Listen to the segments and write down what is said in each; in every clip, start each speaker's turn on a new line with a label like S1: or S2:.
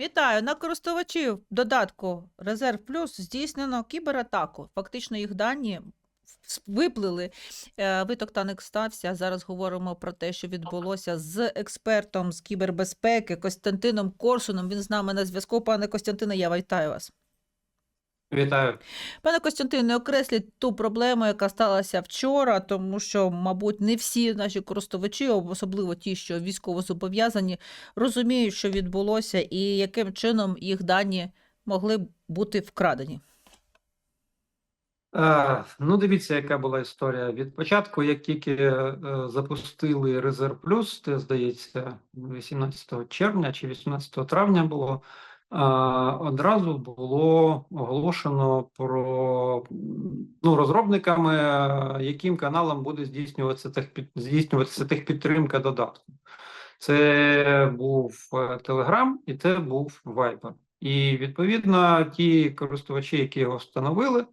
S1: Вітаю! На користувачів додатку Резерв Плюс здійснено кібератаку. Фактично їх дані виплили. Е, Виток таник стався. Зараз говоримо про те, що відбулося з експертом з кібербезпеки Костянтином Корсуном. Він з нами на зв'язку. Пане Костянтине, я вітаю вас.
S2: Вітаю.
S1: Пане Костянтине, окресліть ту проблему, яка сталася вчора, тому що, мабуть, не всі наші користувачі, особливо ті, що військово зобов'язані, розуміють, що відбулося і яким чином їх дані могли бути вкрадені.
S2: Е, ну, дивіться, яка була історія. Від початку, як тільки е, запустили Резерв Плюс, це здається, 18 червня чи 18 травня було. Е, Одразу було оголошено про ну, розробниками, е, яким каналом буде здійснюватися техпід, здійснюватися техпідтримка додатку. Це був Telegram і це був Viber. І відповідно ті користувачі, які його встановили,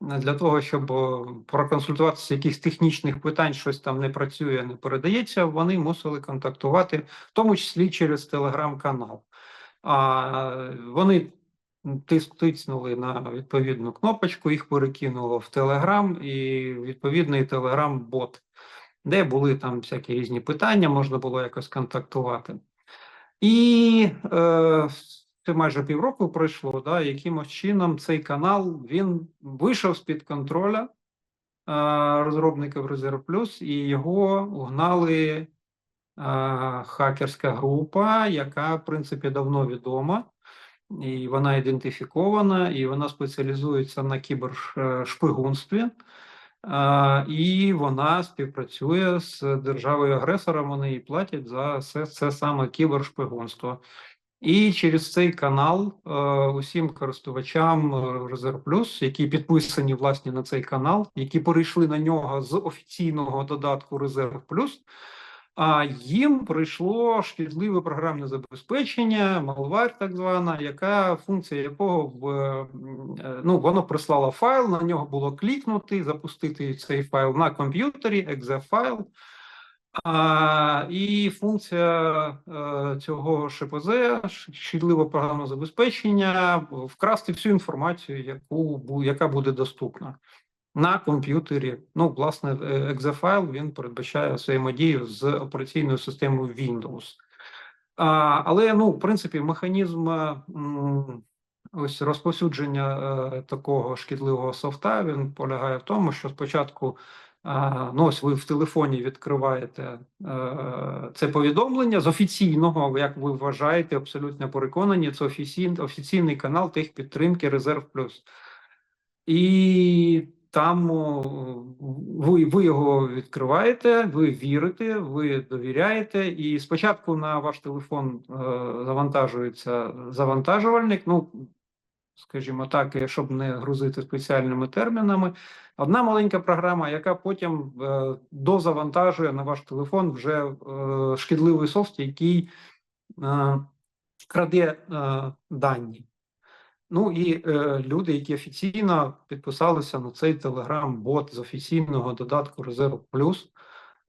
S2: для того, щоб е, проконсультуватися якихось технічних питань, щось там не працює, не передається, вони мусили контактувати, в тому числі через телеграм-канал. А вони тис- тиснули на відповідну кнопочку, їх перекинуло в Телеграм і відповідний Телеграм-бот, де були там всякі різні питання, можна було якось контактувати. І е, це майже півроку пройшло, да, якимось чином цей канал він вийшов з-під контроля е, розробників Reserve Plus, і його угнали хакерська група, яка, в принципі, давно відома, і вона ідентифікована, і вона спеціалізується на кібершпигунстві. Е, І вона співпрацює з державою-агресором. Вони їй платять за це, це саме кібершпигунство. І через цей канал е, усім користувачам е, Reserve Plus, які підписані власне на цей канал, які перейшли на нього з офіційного додатку Reserve Plus, а їм прийшло шкідливе програмне забезпечення, малвар, так звана, яка функція якого в е, е, ну воно прислало файл, на нього було клікнути, запустити цей файл на комп'ютері, exe файл. А, і функція е, цього ШПЗ, шкідливого програмного забезпечення, вкрасти всю інформацію, яку, яка буде доступна на комп'ютері. Ну, власне, екзефайл він передбачає взаємодію з операційною системою Windows. А, але, ну, в принципі, механізм е, ось розповсюдження е, такого шкідливого софта він полягає в тому, що спочатку ну, ось ви в телефоні відкриваєте е, це повідомлення з офіційного, як ви вважаєте, абсолютно переконані, це офіційний, офіційний канал техпідтримки Резерв Плюс. І там ви, ви його відкриваєте, ви вірите, ви довіряєте, і спочатку на ваш телефон е, завантажується завантажувальник. Ну, скажімо так, щоб не грузити спеціальними термінами. Одна маленька програма, яка потім е, дозавантажує на ваш телефон вже е, шкідливий софт, який краде дані. Ну і е, люди, які офіційно підписалися на цей телеграм-бот з офіційного додатку Резерв Плюс,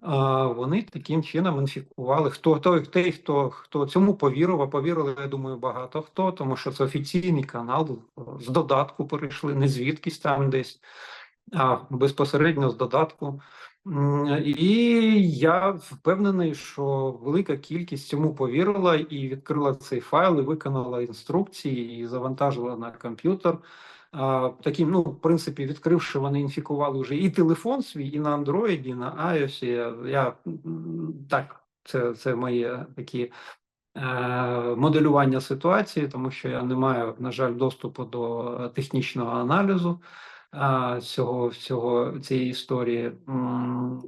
S2: а, вони таким чином інфікували. Хто той, той, хто, хто цьому повірив, а повірили, я думаю, багато хто, тому що це офіційний канал з додатку перейшли, не звідкись там десь, а безпосередньо з додатку. І я впевнений, що велика кількість цьому повірила і відкрила цей файл, і виконала інструкції, і завантажила на комп'ютер. А, Таким, ну, в принципі, відкривши, вони інфікували вже і телефон свій, і на Android, і на iOS. Я, так, це, це моє такі е, моделювання ситуації, тому що я не маю, на жаль, доступу до е, технічного аналізу цього, цього цієї історії.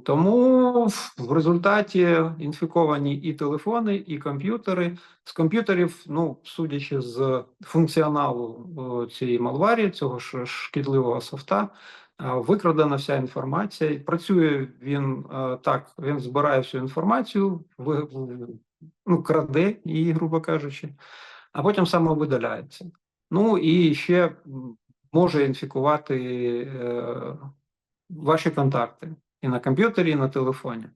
S2: Тому в- результаті інфіковані і телефони, і комп'ютери. З комп'ютерів, ну судячи з функціоналу цієї малварі, цього ж шкідливого софта. Викрадена вся інформація. Працює він так, він збирає всю інформацію, ну, краде її, грубо кажучи, а потім самовидаляється. Ну і ще може інфікувати е, ваші контакти і на комп'ютері, і на телефоні.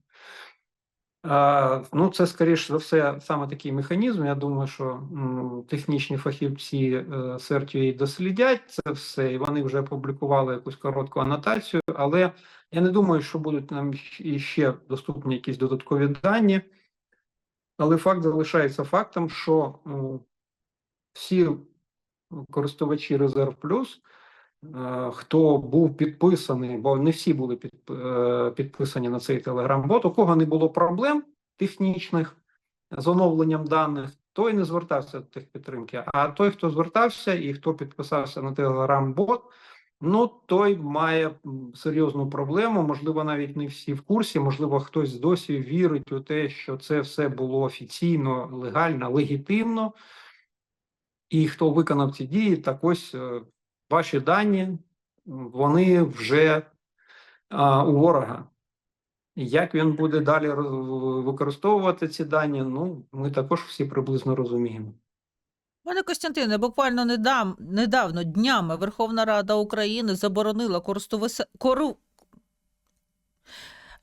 S2: Ну, це скоріш за все саме такий механізм. Я думаю, що технічні фахівці е, CERT.ua дослідять це все, і вони вже опублікували якусь коротку анотацію, але я не думаю, що будуть нам і ще доступні якісь додаткові дані. Але факт залишається фактом, що всі користувачі Резерв Плюс, е, хто був підписаний, бо не всі були е, підписані на цей телеграм-бот, у кого не було проблем технічних з оновленням даних, той не звертався до техпідтримки. А той, хто звертався і хто підписався на телеграм-бот, ну той має серйозну проблему. Можливо, навіть не всі в курсі, можливо, хтось досі вірить у те, що це все було офіційно, легально, легітимно. І хто виконав ці дії, так ось е, ваші дані, вони вже а, у ворога. Як він буде далі використовувати ці дані, ну ми також всі приблизно розуміємо.
S1: Пане Костянтине, буквально недам, недавно днями Верховна Рада України заборонила користуватися.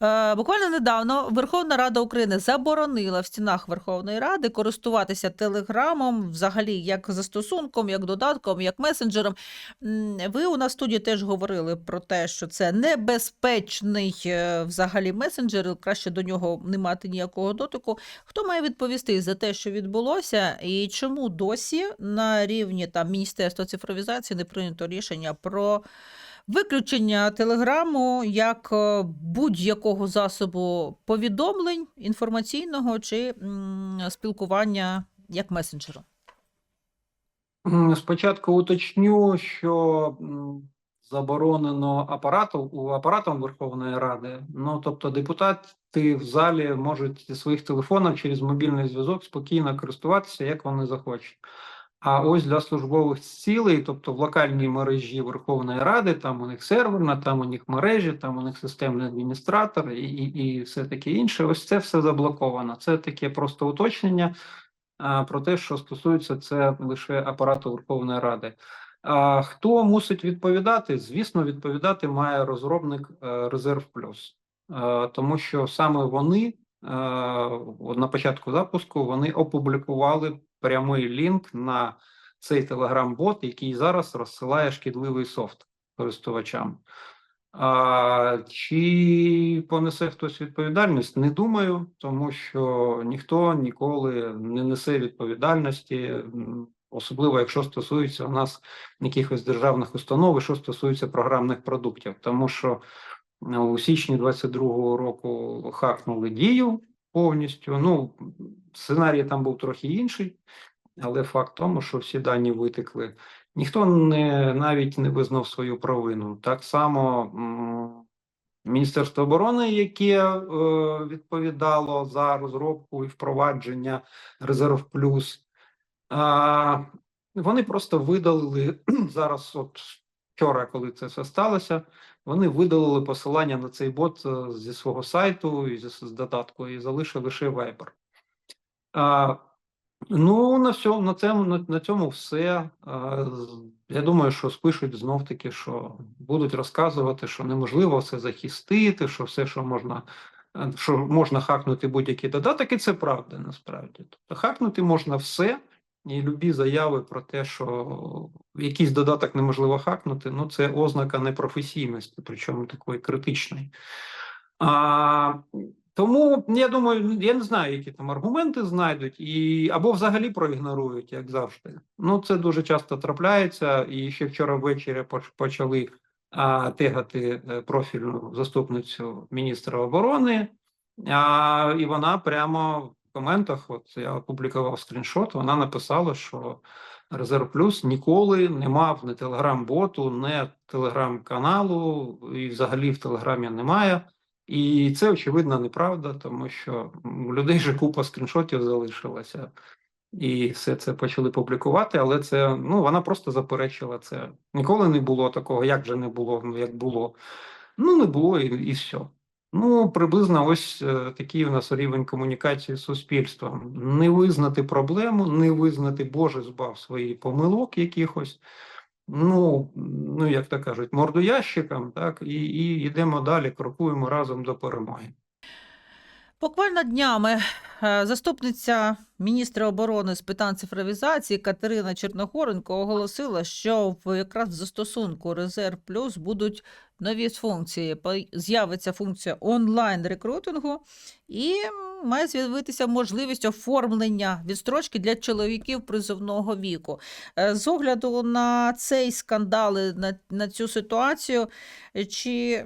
S1: Е, Буквально недавно Верховна Рада України заборонила в стінах Верховної Ради користуватися телеграмом, взагалі як застосунком, як додатком, як месенджером. Ви у нас в студії теж говорили про те, що це небезпечний е, взагалі месенджер, краще до нього не мати ніякого дотику. Хто має відповісти за те, що відбулося, і чому досі на рівні там Міністерства цифровізації не прийнято рішення про виключення телеграму як е, будь-якого засобу повідомлень інформаційного чи спілкування як месенджеру?
S2: Спочатку уточню, що заборонено апарату апаратом Верховної Ради. Ну тобто, депутати в залі можуть зі своїх телефонів через мобільний зв'язок спокійно користуватися, як вони захочуть. А ось для службових цілей, тобто в локальній мережі Верховної Ради, там у них серверна, там у них мережі, там у них системний адміністратор і, і, і все таке інше. Ось це все заблоковано. Це таке просто уточнення а, про те, що стосується це лише апарату Верховної Ради. А хто мусить відповідати? Звісно, відповідати має розробник е, Резерв Плюс, Е, тому що саме вони е, на початку запуску вони опублікували прямий лінк на цей телеграм-бот, який зараз розсилає шкідливий софт користувачам. А, чи понесе хтось відповідальність? Не думаю, тому що ніхто ніколи не несе відповідальності, особливо якщо стосується у нас якихось державних установ, і що стосується програмних продуктів, тому що е, у січні 22-го року хакнули дію повністю. Ну, сценарій там був трохи інший, але факт тому, що всі дані витекли. Ніхто не навіть не визнав свою провину. Так само Міністерство оборони, яке е, відповідало за розробку і впровадження Резерв Плюс, а, вони просто видалили зараз, от вчора, коли це все сталося, вони видалили посилання на цей бот е, зі свого сайту і з, додатку, і залишили лише Viber. А, Ну, на всьому на цьому на, на цьому все. А, Я думаю, що спишуть знов таки, що будуть розказувати, що неможливо все захистити, що все, що можна, е, що можна хакнути будь-який додаток, і це правда насправді. Тобто хакнути можна все, і любі заяви про те, що якийсь додаток неможливо хакнути, ну це ознака непрофесійності, причому такої критичної. А, тому я думаю, я не знаю, які там аргументи знайдуть, і або взагалі проігнорують, як завжди. Ну це дуже часто трапляється. І ще вчора ввечері почали а, тегати е, профільну заступницю міністра оборони, а, і вона прямо коментах, от я опублікував скріншот, вона написала, що Резерв Плюс ніколи не мав ні телеграм-боту, ні телеграм-каналу, і взагалі в Телеграмі немає. І це очевидно неправда, тому що у людей же купа скріншотів залишилася, і все це почали публікувати. Але це ну вона просто заперечила це. Ніколи не було такого, як же не було, ну як було. Ну не було і, і все. Ну, приблизно ось е, такий у нас рівень комунікації з суспільством. Не визнати проблему, не визнати Боже збав свої помилок якихось. Ну, ну як то кажуть, мордоящикам, так, і, і йдемо далі, крокуємо разом до перемоги.
S1: Буквально днями е, заступниця міністра оборони з питань цифровізації Катерина Черногоренко оголосила, що в якраз в застосунку Резерв Плюс будуть нові функції. З'явиться функція онлайн рекрутингу і має з'явитися можливість оформлення відстрочки для чоловіків призовного віку. Е, З огляду на цей скандал, на, на цю ситуацію, е, чи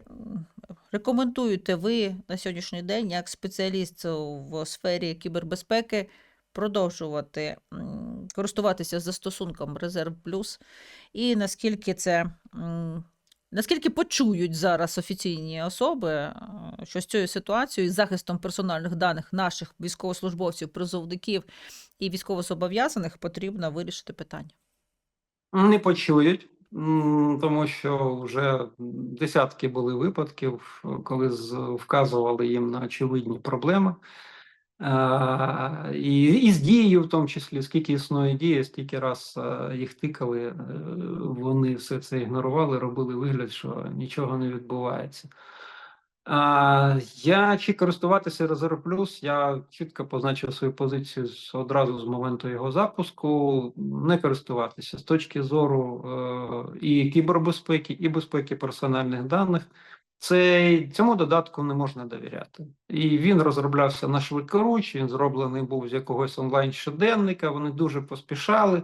S1: рекомендуєте ви на сьогоднішній день, як спеціаліст в сфері кібербезпеки, продовжувати користуватися застосунком Резерв Плюс? І наскільки це наскільки почують зараз офіційні особи, е, що з цією ситуацією, з захистом персональних даних наших військовослужбовців, призовників і військовозобов'язаних потрібно вирішити питання?
S2: Не почують, тому що вже десятки були випадків, коли вказували їм на очевидні проблеми. Е, І, і з дією, в тому числі, скільки існує дія, стільки раз е, їх тикали, е, вони все це ігнорували, робили вигляд, що нічого не відбувається. А, я чи користуватися Резерв Плюс, я чітко позначив свою позицію з- одразу з моменту його запуску. Не користуватися з точки зору е, і кібербезпеки, і безпеки персональних даних. Цей, цьому додатку не можна довіряти. І він розроблявся на швидкоруч, він зроблений був з якогось онлайн щоденника. Вони дуже поспішали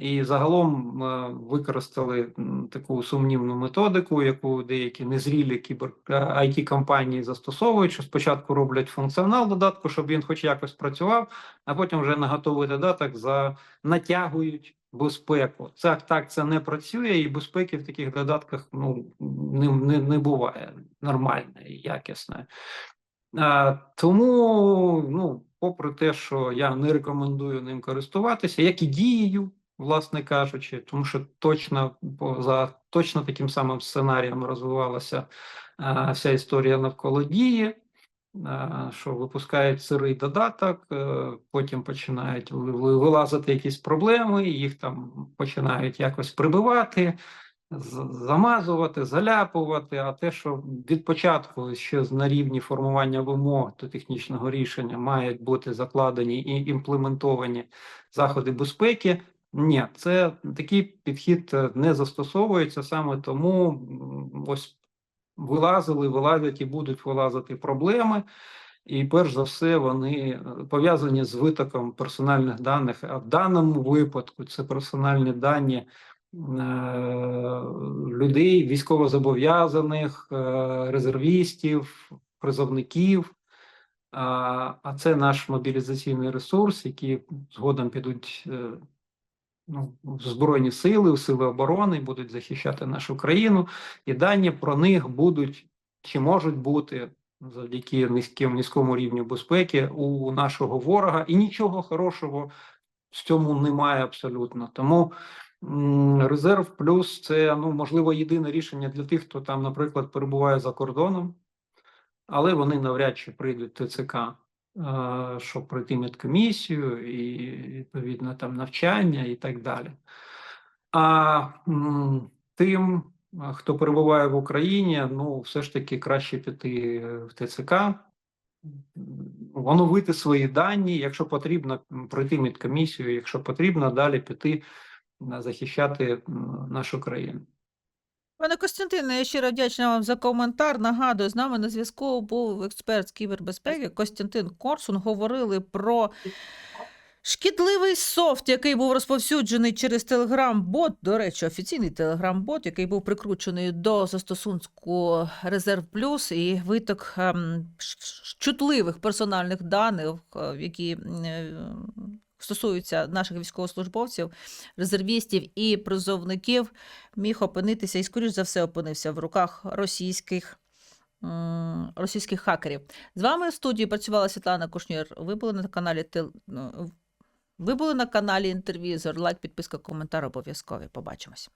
S2: і загалом е, використали таку сумнівну методику, яку деякі незрілі кібер it компанії застосовують. Що спочатку роблять функціонал додатку, щоб він хоч якось працював, а потім вже на готовий додаток за натягують безпеку. Це так це не працює, і безпеки в таких додатках ну не, не, не буває нормальної, якісної. А, тому, ну, попри те, що я не рекомендую ним користуватися, як і дією, власне кажучи, тому що точно за точно таким самим сценарієм розвивалася а, вся історія навколо дії. а, Що випускають сирий додаток, е, потім починають ви- ви- вилазити якісь проблеми, їх там починають якось прибивати, замазувати, заляпувати. А те, що від початку ще на рівні формування вимог до технічного рішення мають бути закладені і імплементовані заходи безпеки. Ні, це такий підхід е, не застосовується саме тому ось вилазили, вилазять і будуть вилазити проблеми. І перш за все вони е, пов'язані з витоком персональних даних. А в даному випадку це персональні дані е, людей, військовозобов'язаних, е, резервістів, призовників. А це наш мобілізаційний ресурс, який згодом підуть ну, Збройні сили, сили оборони, будуть захищати нашу країну, і дані про них будуть чи можуть бути завдяки низьким низькому рівню безпеки у нашого ворога, і нічого хорошого в цьому немає абсолютно. Тому резерв плюс це ну можливо єдине рішення для тих, хто там, наприклад, перебуває за кордоном, але вони навряд чи прийдуть ТЦК, щоб пройти медкомісію і відповідно там навчання і так далі. А тим, хто перебуває в Україні, ну все ж таки краще піти в ТЦК, оновити свої дані, якщо потрібно пройти медкомісію, якщо потрібно далі піти захищати нашу країну.
S1: Пане Костянтине, я щиро вдячна вам за коментар. Нагадую, з нами на зв'язку був експерт з кібербезпеки Костянтин Корсун. Говорили про шкідливий софт, який був розповсюджений через Telegram-бот. До речі, офіційний Telegram-бот, який був прикручений до застосунку Резерв Плюс і виток ем, чутливих персональних даних, е, які е, стосуються наших військовослужбовців, резервістів і призовників міг опинитися і, скоріш за все, опинився в руках російських. Російських хакерів. З вами в студії працювала Світлана Кушнір. Ви були на каналі ну, Ви були на каналі Інтервізор. Лайк, підписка, коментар обов'язкові. Побачимось.